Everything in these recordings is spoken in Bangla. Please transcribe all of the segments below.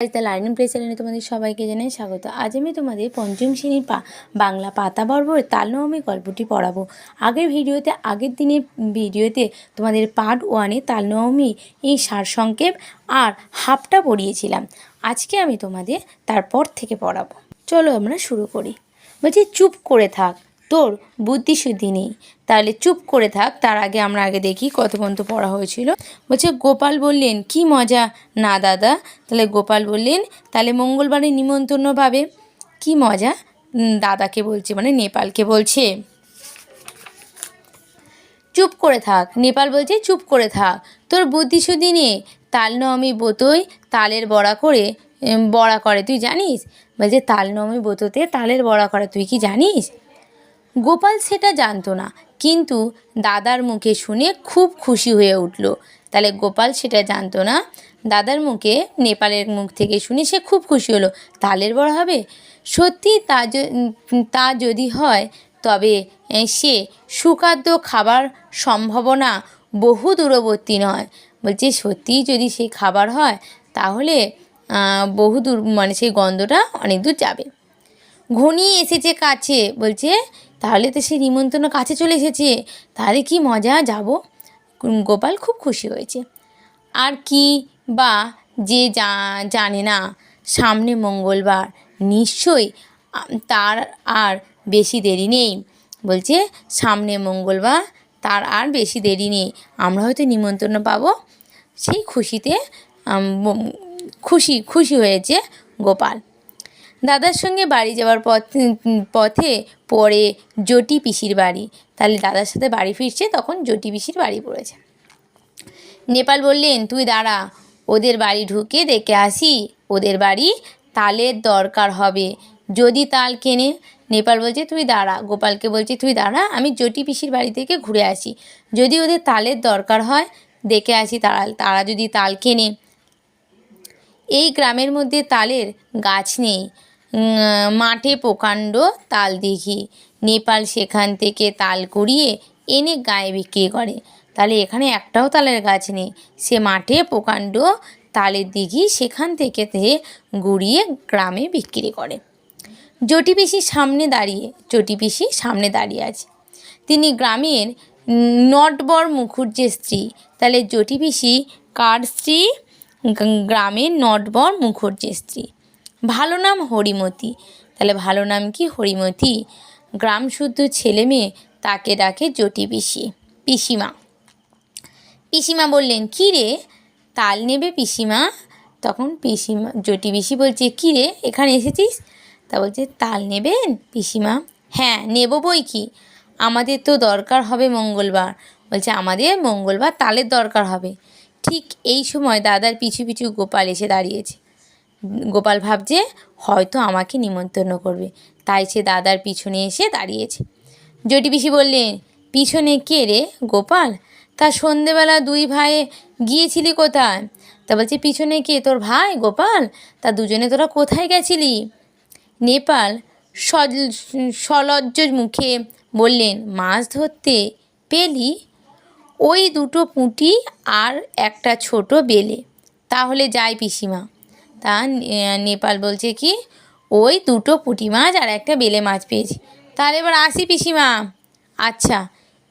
লার্নিং প্লে চ্যানেলে তোমাদের সবাইকে জানাই স্বাগত। আজ আমি তোমাদের পঞ্চম শ্রেণির বাংলা পাতা বর্বর তালনবমী গল্পটি পড়াবো। আগের ভিডিওতে, আগের দিনের ভিডিওতে তোমাদের পার্ট ওয়ানে তালনবমী এই সারসংক্ষেপ আর হাফটা পড়িয়েছিলাম। আজকে আমি তোমাদের তারপর থেকে পড়াবো। চলো আমরা শুরু করি। বলছি, চুপ করে থাক। তোর বুদ্ধি শুদ্ধি নেই। তাহলে চুপ করে থাক, তার আগে আমরা আগে দেখি কত পর্যন্ত পড়া হয়েছিল। বলছে, গোপাল বললেন, কি মজা। না দাদা। তাহলে গোপাল বললেন, তাহলে মঙ্গলবারে নিমন্ত্রণ পাবে। কি মজা? দাদাকে বলছে মানে নেপালকে বলছে। চুপ করে থাক। নেপাল বলছে, চুপ করে থাক। তোর বুদ্ধি শুদ্ধি নেই। তাল নমি বোতই তালের বড়া করে বড়া করে। তুই জানিস? বলছে, তাল নমি বোততে তালের বড়া করে, তুই কি জানিস? গোপাল সেটা জানতো না, কিন্তু দাদার মুখে শুনে খুব খুশি হয়ে উঠল। তাহলে গোপাল সেটা জানতো না, দাদার মুখে, নেপালের মুখ থেকে শুনে সে খুব খুশি হলো। তালের বড় হবে? সত্যি তা তা যদি হয়, তবে সে সুখাদ্য খাবার সম্ভাবনা বহু দূরবর্তী নয়। বলছে, সত্যিই যদি সেই খাবার হয়, তাহলে বহু দূর মানে সেই গন্ধটা অনেক দূর যাবে। ঘনিয়ে এসেছে কাছে, বলছে তাহলে তো সে নিমন্ত্রণ কাছে চলে এসেছে। তাহলে কি মজা? যাব। গোপাল খুব খুশি হয়েছে। আর কি বা যে জানে না, সামনে মঙ্গলবার। নিশ্চয়ই তার আর বেশি দেরি নেই। বলছে, সামনে মঙ্গলবার, তার আর বেশি দেরি নেই। আমরা হয়তো নিমন্ত্রণ পাবো। সেই খুশিতে খুশি খুশি হয়েছে গোপাল। দাদার সঙ্গে বাড়ি যাওয়ার পথ পথে পড়ে জটি পিসির বাড়ি। তাহলে দাদার সাথে বাড়ি ফিরছে, তখন জটি পিসির বাড়ি পড়েছে। নেপাল বললেন, তুই দাঁড়া, ওদের বাড়ি ঢুকে দেখে আসি, ওদের বাড়ি তালের দরকার হবে। যদি তাল কেনে, নেপাল বলছে, তুই দাঁড়া। গোপালকে বলছে, তুই দাঁড়া, আমি জটি পিসির বাড়ি থেকে ঘুরে আসি। যদি ওদের তালের দরকার হয়, দেখে আসি তারা তারা যদি তাল কেনে। এই গ্রামের মধ্যে তালের গাছ নেই। মাঠে প্রকাণ্ড তাল দেখি নেপাল সেখান থেকে তাল কুড়িয়ে এনে গায়ে বিক্রি করে। তাহলে এখানে একটাও তালের গাছ নেই। সে মাঠে প্রকাণ্ড তালের দিঘি সেখান থেকে গুড়িয়ে গ্রামে বিক্রি করে। জটি পিসি সামনে দাঁড়িয়ে, জটি পিসি সামনে দাঁড়িয়ে আছে। তিনি গ্রামের নটবর মুখুজ্জের স্ত্রী। তাহলে জটি পিসি কার স্ত্রী? গ্রামের নটবর মুখুজ্জের স্ত্রী। ভালো নাম হরিমতি। তাহলে ভালো নাম কি? হরিমতি। গ্রাম শুদ্ধ ছেলে মেয়ে তাকে ডাকে জটি পিসি, পিসিমা। পিসিমা বললেন, কী রে? তাল নেবে পিসিমা? তখন পিসিমা জটি পিসি বলছে, কী রে? এখানে এসেছিস? তা বলছে, তাল নেবেন পিসিমা? হ্যাঁ নেব বই কি? আমাদের তো দরকার হবে মঙ্গলবার। বলছে, আমাদের মঙ্গলবার তালের দরকার হবে। ঠিক এই সময় দাদার পিছু পিছু গোপাল এসে দাঁড়িয়েছে। গোপাল ভাবছে, হয়তো আমাকে নিমন্ত্রণ করবে। তাই সে দাদার পিছনে এসে দাঁড়িয়েছে। জটি পিসি বললেন পিছনে কে রে গোপাল? তা সন্ধেবেলা দুই ভাই গিয়েছিলি কোথায়? তা বলছে, পিছনে কে? তোর ভাই গোপাল? তা দুজনে তোরা কোথায় গেছিলি? নেপাল সল- সলজ্জ মুখে বললেন, মাছ ধরতে পেলি? ওই দুটো পুঁটি আর একটা ছোট বেলে। তাহলে যাই পিসিমা। তা নেপাল বলছে কি, ওই দুটো পুঁটি মাছ আর একটা বেলে মাছ পেয়েছি। তাহলে এবার আসি পিসিমা। আচ্ছা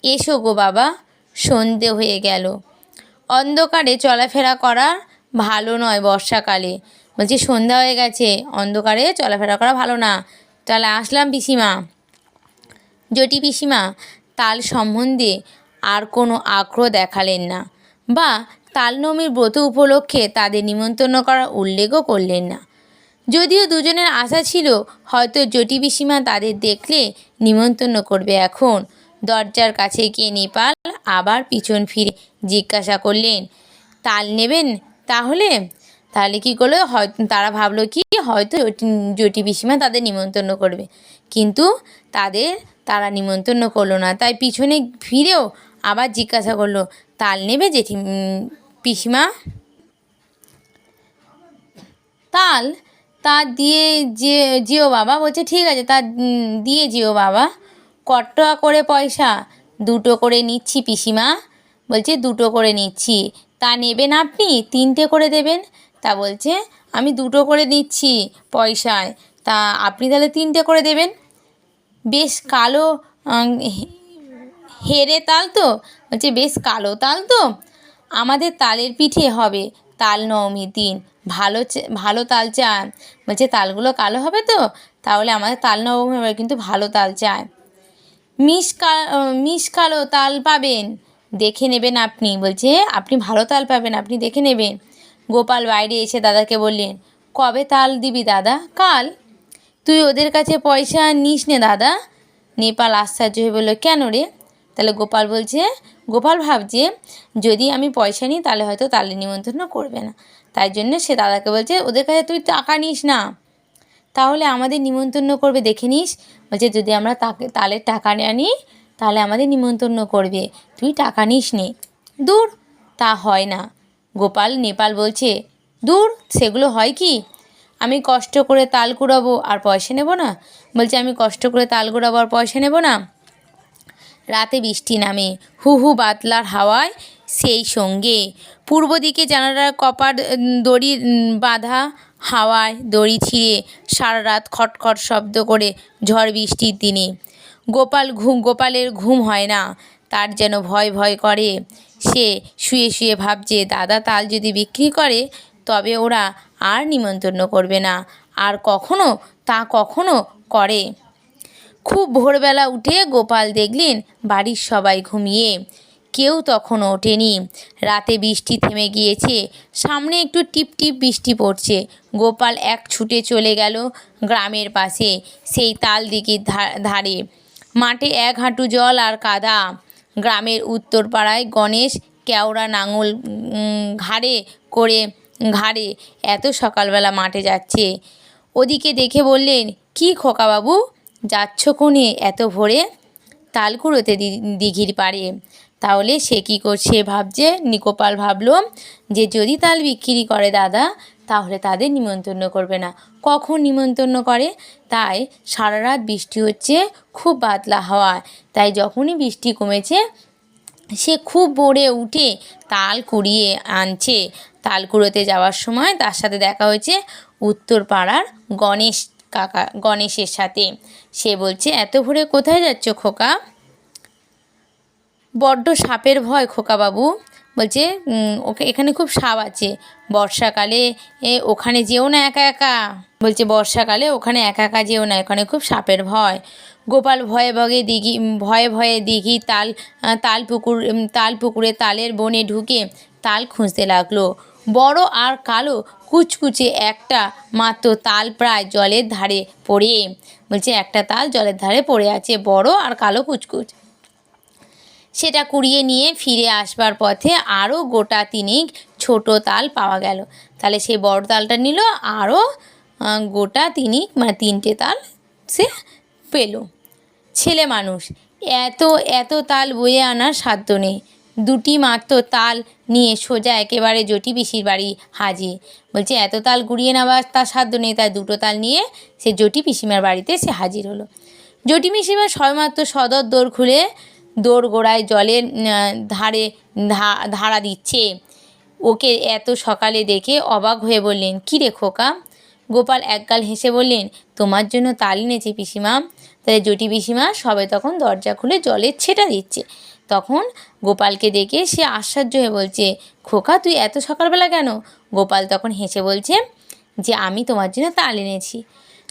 এসো গো বাবা, সন্ধে হয়ে গেল। অন্ধকারে চলাফেরা করা ভালো নয় বর্ষাকালে। বলছি, সন্ধ্যা হয়ে গেছে, অন্ধকারে চলাফেরা করা ভালো না। তাহলে আসলাম পিসিমা। জটি পিসিমা, তাল সম্বন্ধে আর কোনো আগ্রহ দেখালেন না। বা তালনবমীর ব্রত উপলক্ষে তাদের নিমন্ত্রণ করার উল্লেখও করলেন না। যদিও দুজনের আশা ছিল, হয়তো জটি পিসিমা তাদের দেখলে নিমন্ত্রণ করবে এখন। দরজার কাছে গিয়ে নেপাল আবার পিছন ফিরে জিজ্ঞাসা করলেন, তাল নেবেন? তাহলে? তাহলে কী করল? হয়তো তারা ভাবলো কি, হয়তো জটি- পিসিমা তাদের নিমন্ত্রণ করবে। কিন্তু তাদের, তারা নিমন্ত্রণ করল না। তাই পিছনে ফিরেও আবার জিজ্ঞাসা করল, তাল নেবে জেঠি পিসিমা? তাল, তা দিয়ে যে যেও বাবা বলছে, ঠিক আছে, তা দিয়ে যেও বাবা। কত করে পয়সা? দুটো করে নিচ্ছি পিসিমা। বলছে, দুটো করে নিচ্ছি। তা নেবেন আপনি? তিনটে করে দেবেন? তা বলছে, আমি দুটো করে দিচ্ছি পয়সায়। তা আপনি তাহলে তিনটে করে দেবেন? বেশ কালো হেরে তাল তো? বলছে, বেশ কালো তাল তো? আমাদের তালের পিঠে হবে তাল নবমীর দিন। ভালো ভালো তাল চান। বলছে, তালগুলো কালো হবে তো? তাহলে আমাদের তাল নবমী হবে কিন্তু ভালো তাল চায়। মিস মিস কালো তাল পাবেন। দেখে নেবেন আপনি। বলছে, আপনি ভালো তাল পাবেন, আপনি দেখে নেবেন। গোপাল বাইরে এসে দাদাকে বললেন, কবে তাল দিবি দাদা? কাল? তুই ওদের কাছে পয়সা নিস নে দাদা। নেপাল আশ্চর্য হয়ে বলল, কেন রে? তাহলে গোপাল বলছে গোপাল ভাবছে, যদি আমি পয়সা নিই, তাহলে হয়তো তালে নিমন্ত্রণ করবে না। তাই জন্য সে দাদাকে বলছে, ওদের কাছে তুই টাকা নিস না। তাহলে আমাদের নিমন্ত্রণ করবে, দেখে নিস। বলছে, যদি আমরা তাকে তালের টাকা না নিই, তাহলে আমাদের নিমন্ত্রণ করবে। তুই টাকা নিস নে। দূর, তা হয় না। গোপাল নেপাল বলছে, দূর, সেগুলো হয় কি? আমি কষ্ট করে তাল কুড়াবো আর পয়সা নেব না। বলছে, আমি কষ্ট করে তাল কুড়াবো আর পয়সা নেব না? রাতে বৃষ্টি নামে। হু হু বাতলার হাওয়ায় সেই সঙ্গে। পূর্ব দিকে জানালার কপার দড়ি বাঁধা হাওয়ায় দড়ি ছিঁড়ে সারা রাত খটখট শব্দ করে ঝড় বৃষ্টির দিনে। গোপাল ঘুম, গোপালের ঘুম হয় না, তার যেন ভয় ভয় করে। সে শুয়ে শুয়ে ভাবছে, দাদা তাল যদি বিক্রি করে, তবে ওরা আর নিমন্ত্রণ করবে না। আর কখনো তা কখনো করে। খুব ভোরবেলা উঠে গোপাল দেখলেন বাড়ির সবাই ঘুমিয়ে। কেউ তখনও ওঠেনি। রাতে বৃষ্টি থেমে গিয়েছে। সামনে একটু টিপ টিপ বৃষ্টি পড়ছে। গোপাল এক ছুটে চলে গেল গ্রামের পাশে, সেই তাল ধা- ধারে। মাঠে এক হাঁটু জল আর কাদা। গ্রামের উত্তর পাড়ায় গণেশ কেওড়া নাঙল ঘাড়ে করে, ঘাড়ে এত সকালবেলা মাঠে যাচ্ছে। ওদিকে দেখে বললেন, কি খোকাবাবু? যাচ্ছ কোণে এত ভোরে? তাল কুড়োতে দিঘির পাড়ে। তাহলে সে কী করছে ভাবছে? নিকোপাল ভাবলো, যে যদি তাল বিক্রি করে দাদা, তাহলে তাদের নিমন্ত্রণ করবে না। কখন নিমন্ত্রণ করে? তাই সারা রাত বৃষ্টি হচ্ছে, খুব বাতলা হাওয়া তাই যখনই বৃষ্টি কমেছে, সে খুব ভোরে উঠে তাল কুড়িয়ে আনছে। তাল কুড়োতে যাওয়ার সময় তার সাথে দেখা হয়েছে উত্তর পাড়ার গণেশ কাকা, গণেশের সাথে। সে বলছে, এত ভোরে কোথায় যাচ্ছ খোকা? বড্ড সাপের ভয় খোকা বাবু। বলছে ওকে, এখানে খুব সাপ আছে। বর্ষাকালে এ, ওখানে যেও না একা একা। বলছে, বর্ষাকালে ওখানে একা একা যেও না ওখানে খুব সাপের ভয়। গোপাল ভয়ে ভয়ে দিঘি, ভয়ে ভয়ে দিঘি তাল তাল পুকুর তাল পুকুরে তালের বনে ঢুকে তাল খুঁজতে লাগল। বড় আর কালো কুচকুচে একটা মাত্র তাল প্রায় জলের ধারে পড়ে। বলছে, একটা তাল জলের ধারে পড়ে আছে, বড় আর কালো কুচকুচ। সেটা কুড়িয়ে নিয়ে ফিরে আসবার পথে আরও গোটা তিনিক ছোট তাল পাওয়া গেল। তাহলে সেই বড় তালটা নিল আরও গোটা তিনিক মানে তিনটে তাল সে পেল। ছেলে মানুষ, এত এত তাল বয়ে আনার সাধ্য নেই। দুটি মাত্র তাল নিয়ে সোজা একেবারে জটি পিসির বাড়ি হাজির। বলছে, এত তাল গুড়িয়ে নেওয়ার তার সাধ্য নেই। তাই দুটো তাল নিয়ে সে জটি পিসিমার বাড়িতে সে হাজির হলো। জটি পিসিমা সবেমাত্র সদর দোর খুলে দোর গোড়ায় জলের ধারে ধারা দিচ্ছে। ওকে এত সকালে দেখে অবাক হয়ে বললেন, কী রে খোকা? গোপাল একগাল হেসে বললেন, তোমার জন্য তাল এনেছি পিসিমা। তাহলে জটি পিসিমা সবে তখন দরজা খুলে জলের ছেটা দিচ্ছে। তখন গোপালকে দেখে সে আশ্চর্য হয়ে বলছে, খোকা, তুই এত সকালবেলা কেন? গোপাল তখন হেসে বলছে, যে আমি তোমার জন্য তাল এনেছি।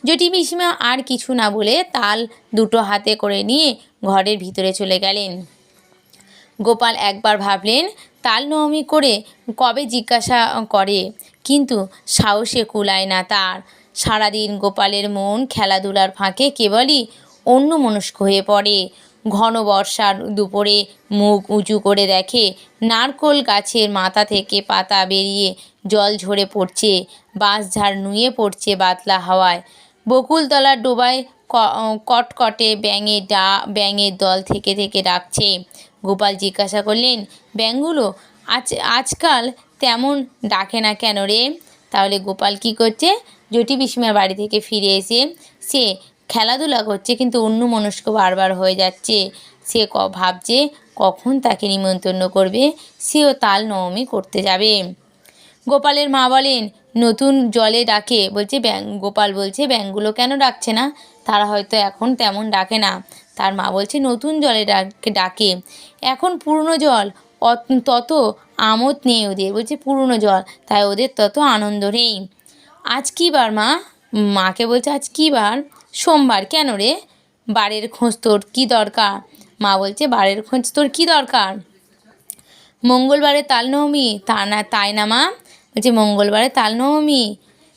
জটি পিসিমা আর কিছু না বলে তাল দুটো হাতে করে নিয়ে ঘরের ভিতরে চলে গেলেন। গোপাল একবার ভাবলেন, তাল নবমী করে কবে জিজ্ঞাসা করে? কিন্তু সাহসে কুলায় না তার। সারাদিন গোপালের মন খেলাধুলার ফাঁকে কেবলই অন্যমনস্ক হয়ে পড়ে। ঘন বর্ষার দুপুরে মুখ উঁচু করে দেখে, নারকোল গাছের মাথা থেকে পাতা বেরিয়ে জল ঝরে পড়ছে বাঁশঝাড় নুয়ে পড়ছে বাতলা হাওয়ায়। বকুলতলার ডোবায় কটকটে ব্যাঙের ডা, ব্যাঙের দল থেকে থেকে ডাকছে। গোপাল জিজ্ঞাসা করলেন, ব্যাঙগুলো আজ, আজকাল তেমন ডাকে না কেন রে? তাহলে গোপাল কি করছে জটি পিসিমার বাড়ি থেকে ফিরে এসে সে খেলাধুলা করছে, কিন্তু অন্য মনস্ক বারবার হয়ে যাচ্ছে। সে ক, ভাবছে কখন তাকে নিমন্ত্রণ করবে, সেও তাল নবমী করতে যাবে। গোপালের মা বলেন, নতুন জলে ডাকে। বলছে, ব্যাং, গোপাল বলছে ব্যাঙগুলো কেন ডাকছে না? তারা হয়তো এখন তেমন ডাকে না। তার মা বলছে, নতুন জলে ডাকে ডাকে। এখন পুরনো জল তত আমোদ নেই ওদের। বলছে, পুরনো জল, তাই ওদের তত আনন্দ নেই। আজ কী বার মা? মাকে বলছে, আজ কী বার সোমবার, কেন রে? বারের খোঁজ তোর কী দরকার? মা বলছে, বারের খোঁজ তোর কী দরকার? মঙ্গলবারে তাল তালনবমী, তা না, তাই না মা? বলছে, মঙ্গলবারে তালনবমী,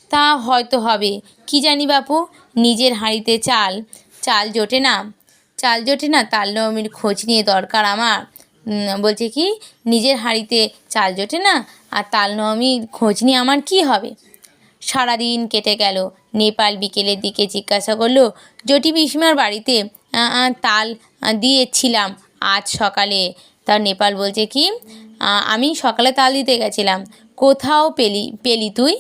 তা হয়তো হবে। কি জানি বাপু? নিজের হাঁড়িতে চাল। চাল জোটে না। চাল জোটে না তাল তালনবমীর খোঁজ নিয়ে দরকার আমার। বলছে কি, নিজের হাঁড়িতে চাল জোটে না, আর তালনবমীর খোঁজ নিয়ে আমার কি হবে? সারাদিন কেটে গেল। নেপাল বিকেলের দিকে জিজ্ঞাসা করল জটি পিসিমার বাড়িতে তাল দিয়েছিলাম আজ সকালে। তার নেপাল বলছে, কি? আমি সকালে তাল দিতে গেছিলাম। কোথাও পেলি পেলি তুই?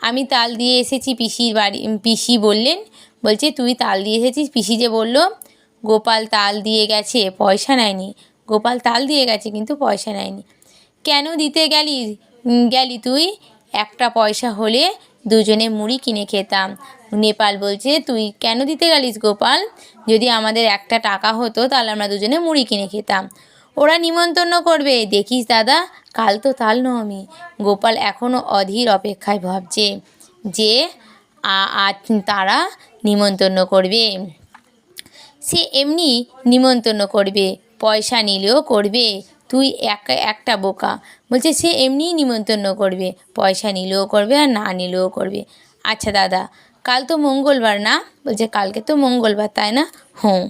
আমি তাল দিয়ে এসেছি, পিসির বাড়ি, পিসি বললেন। বলছে, তুই তাল দিয়ে এসেছিস? পিসি যে বলল, গোপাল তাল দিয়ে গেছে, পয়সা নেয়নি। গোপাল তাল দিয়ে গেছে, কিন্তু পয়সা নেয়নি। কেন দিতে গেলি গেলি তুই? একটা পয়সা হলে দুজনে মুড়ি কিনে খেতাম। নেপাল বলছে, তুই কেন দিতে গেলিস গোপাল? যদি আমাদের একটা টাকা হতো, তাহলে আমরা দুজনে মুড়ি কিনে খেতাম। ওরা নিমন্ত্রণ করবে। দেখিস দাদা, কাল তো তাল নবমী গোপাল এখনও অধীর অপেক্ষায় ভাবছে যে আজ তারা নিমন্ত্রণ করবে। সে এমনি নিমন্ত্রণ করবে, পয়সা নিলেও করবে। তুই এক, একটা বোকা। বলছে, সে এমনিই নিমন্ত্রণ করবে। পয়সা নিলেও করবে আর না নিলেও করবে। আচ্ছা দাদা, কাল তো মঙ্গলবার না? বলছে, কালকে তো মঙ্গলবার, তাই না? হুম।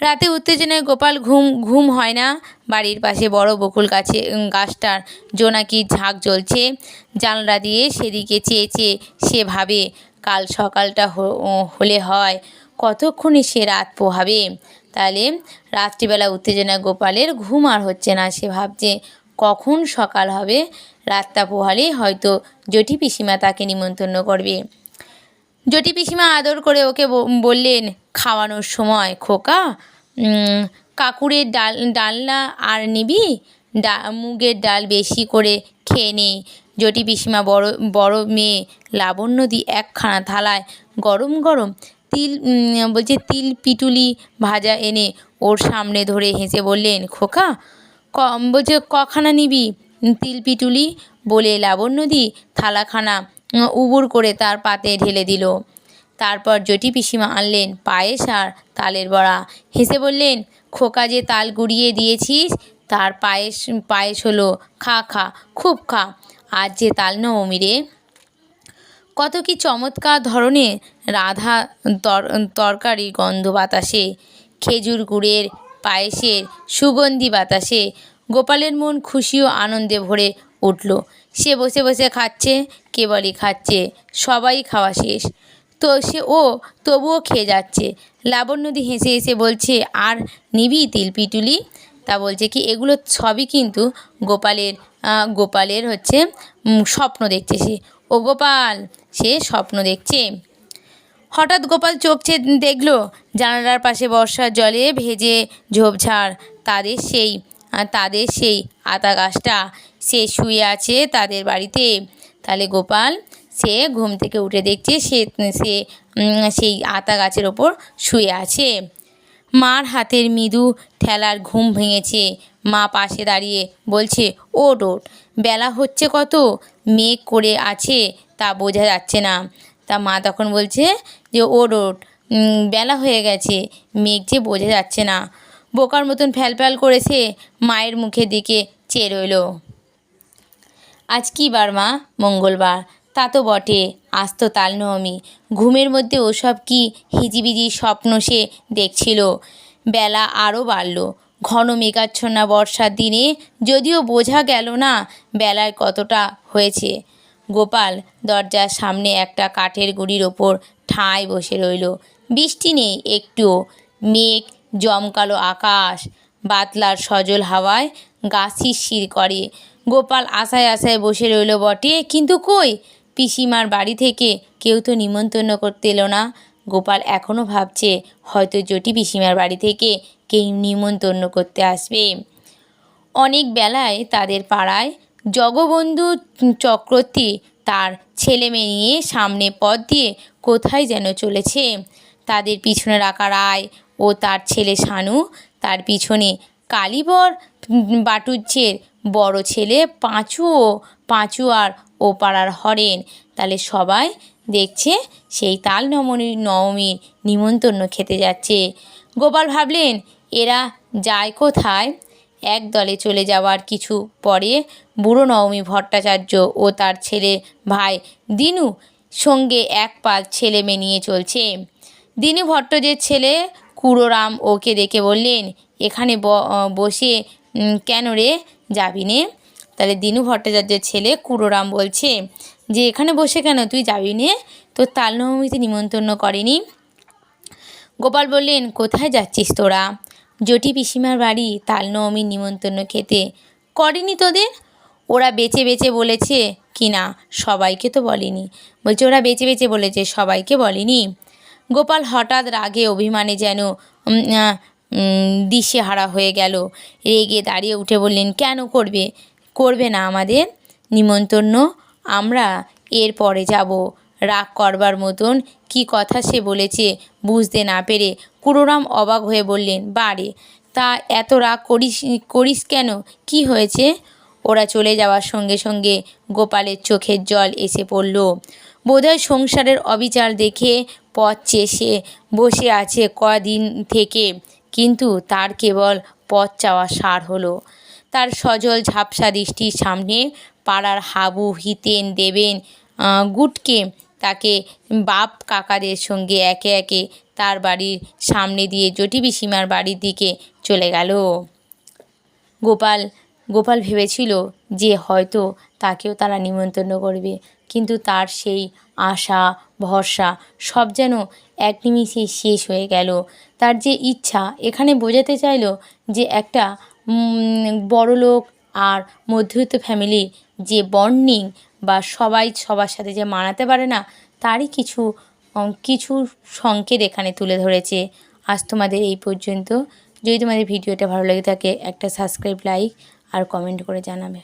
রাতে উত্তেজনায় গোপাল ঘুম ঘুম হয় না? বাড়ির পাশে বড় বকুল গাছে গাছটার জোনাকি ঝাঁক জ্বলছে। জানলা দিয়ে সেদিকে চেয়ে চেয়ে সে ভাবে, কাল সকালটা হলে হয়, কতক্ষণে সে রাত পোহাবে? তাহলে রাত্রিবেলা উত্তেজনায় গোপালের ঘুম আর হচ্ছে না। সে ভাবছে কখন সকাল হবে রাতটা পোহালেই হয়তো জটি পিসিমা তাকে নিমন্ত্রণ করবে। জটি পিসিমা আদর করে ওকে বললেন, খাওয়ানোর সময় খোকা কাকুরের ডাল, ডালনা আর নিবি? ডা, মুগের ডাল বেশি করে খেয়ে নে। জটি পিসিমা বড় বড় মেয়ে লাবণ্যদি একখানা থালায় গরম গরম তিল বলছে তিল পিটুলি ভাজা এনে ওর সামনে ধরে হেসে বললেন, খোকা বলছে, কখানা নিবি? তিল পিটুলি বলে লাবণ্যদি থালাখানা উবুর করে তার পাতে ঢেলে দিল। তারপর জটি পিসিমা আনলেন, পায়েস আর তালের বড়া। হেসে বললেন, খোকা যে তাল গুড়িয়ে দিয়েছিস, তার পায়েস পায়েস হলো, খা খা, খুব খা আর যে তাল নবমী রে। কত কি চমৎকার ধরনের রাধা তর- তরকারি গন্ধ বাতাসে। খেজুর গুড়ের পায়েসের সুগন্ধি বাতাসে গোপালের মন খুশি ও আনন্দে ভরে উঠল। সে বসে বসে খাচ্ছে, কেবলই খাচ্ছে, সবাই খাওয়া শেষ। তো সে, ও তবুও খেয়ে যাচ্ছে। লাবণ্যদি হেসে হেসে বলছে, আর নিবি তিল পিটুলি? তা বলছে কি, এগুলো সবই কিন্তু গোপালের গোপালের হচ্ছে স্বপ্ন দেখছে সে। ও গোপাল, সে স্বপ্ন দেখছে। হঠাৎ গোপাল চোখ চেয়ে দেখল জানালার পাশে বর্ষার জলে ভেজে ঝোপঝাড়। তাদের সেই তাদের সেই আতা গাছটা। সে শুয়ে আছে তাদের বাড়িতে। তাহলে গোপাল, সে ঘুম থেকে উঠে দেখছে সে সে সেই আতা গাছের ওপর শুয়ে আছে। মার হাতের মৃদু ঠেলার ঘুম ভেঙেছে। মা পাশে দাঁড়িয়ে বলছে ওট ওট বেলা হচ্ছে কত? মেঘ করে আছে, তা বোঝা যাচ্ছে না। তা মা তখন বলছে যে ওর ওট বেলা হয়ে গেছে, মেঘ যে বোঝা যাচ্ছে না। বোকার মতন ফ্যালফ্যাল করেছে মায়ের মুখের দিকে চেয়ে রইল। আজ কী বার মা? মঙ্গলবার। তা তো বটে, আজ তো তাল নবমী ঘুমের মধ্যে ওসব কি হিজিবিজি স্বপ্ন সে দেখছিল? বেলা আরও বাড়ল। ঘন মেঘাচ্ছন্না বর্ষার দিনে যদিও বোঝা গেল না বেলায় কতটা হয়েছে। গোপাল দরজার সামনে একটা কাঠের গুঁড়ির ওপর ঠাঁই বসে রইল। বৃষ্টি নেই একটুও। মেঘ জমকালো আকাশ বাতলার সজল হাওয়ায় গা শিরশির করে। গোপাল আশায় আশায় বসে রইল বটে, কিন্তু কই? পিসিমার বাড়ি থেকে কেউ তো নিমন্ত্রণ করতে এলো না। গোপাল এখনও ভাবছে হয়তো জটি পিসিমার বাড়ি থেকে কেউ নিমন্ত্রণ করতে আসবে। অনেক বেলায় তাদের পাড়ায় জগবন্ধু চক্রবর্তী তার ছেলে মেয়ে নিয়ে সামনে পথ দিয়ে কোথায় যেন চলেছে। তাদের পিছনে রাখা রায় ও তার ছেলে শানু, তার পিছনে কালীবর বাটুজ্যের বড় ছেলে পাঁচু ও পাঁচু আর ও পাড়ার হরেন। তাহলে সবাই দেখছে সেই তাল নবমী নবমীর নিমন্ত্রণ খেতে যাচ্ছে। গোপাল ভাবলেন, এরা যায় কোথায়? এক দলে চলে যাওয়ার কিছু পরে বুড়ো নবমী ভট্টাচার্য ও তার ছেলে ভাই দিনু সঙ্গে এক পাল ছেলে মেয়ে নিয়ে চলছে। দিনু ভট্টাচার্যের ছেলে কুড়োরাম ওকে দেখে বললেন, এখানে বসে কেন রে যাবি নে? তাহলে দিনু ভট্টাচার্যের ছেলে কুড়োরাম বলছে, যে এখানে বসে কেন তুই যাবি নে? তোর তালনবমীতে নিমন্ত্রণ করেনি? গোপাল বললেন, কোথায় যাচ্ছিস তোরা? জটি পিসিমার বাড়ি তাল তালনবমীর নিমন্ত্রণ খেতে। করেনি তোদের? ওরা বেচে বেচে বলেছে কি না সবাইকে তো বলেনি। বলছে ওরা বেচে বেচে বলেছে সবাইকে বলেনি। গোপাল হঠাৎ রাগে অভিমানে যেন উম, দিশেহারা হয়ে গেল। রেগে দাঁড়িয়ে উঠে বললেন কেন করবে? করবে না আমাদের নিমন্ত্রণ? আমরা এর পরে যাব। রাগ করবার মতন কি কথা সে বলেছে বুঝতে না পেরে কুড়োরাম অবাক হয়ে বললেন বারে তা এত রাগ করিস করিস কেন? কি হয়েছে? ওরা চলে যাওয়ার সঙ্গে সঙ্গে গোপালের চোখের জল এসে পড়ল। বোধহয় সংসারের অবিচার দেখে পথ চেষে বসে আছে কদিন থেকে, কিন্তু তার কেবল পথ চাওয়া সার হলো। তার সজল ঝাপসা দৃষ্টির সামনে পাড়ার হাবু হিতেন দেবেন গুটকে তাকে বাপ কাকাদের সঙ্গে একে একে তার বাড়ির সামনে দিয়ে জটি পিসিমার বাড়ির দিকে চলে গেল। গোপাল গোপাল ভেবেছিল যে হয়তো তাকেও তারা নিমন্ত্রণ করবে, কিন্তু তার সেই আশা, ভরসা সব যেন এক নিমিষে শেষ হয়ে গেল। তার যে ইচ্ছা এখানে বোঝাতে চাইলো যে একটা বড়লোক আর মধ্যবিত্ত ফ্যামিলির যে বন্ডিং বা সবাই সবার সাথে যে মানাতে পারে না, তারই কিছু কিছু সংকেত এখানে তুলে ধরেছে। আজ তোমাদের এই পর্যন্ত। যদি তোমাদের ভিডিওটা ভালো লেগে থাকে, একটা সাবস্ক্রাইব লাইক আর কমেন্ট করে জানাবে।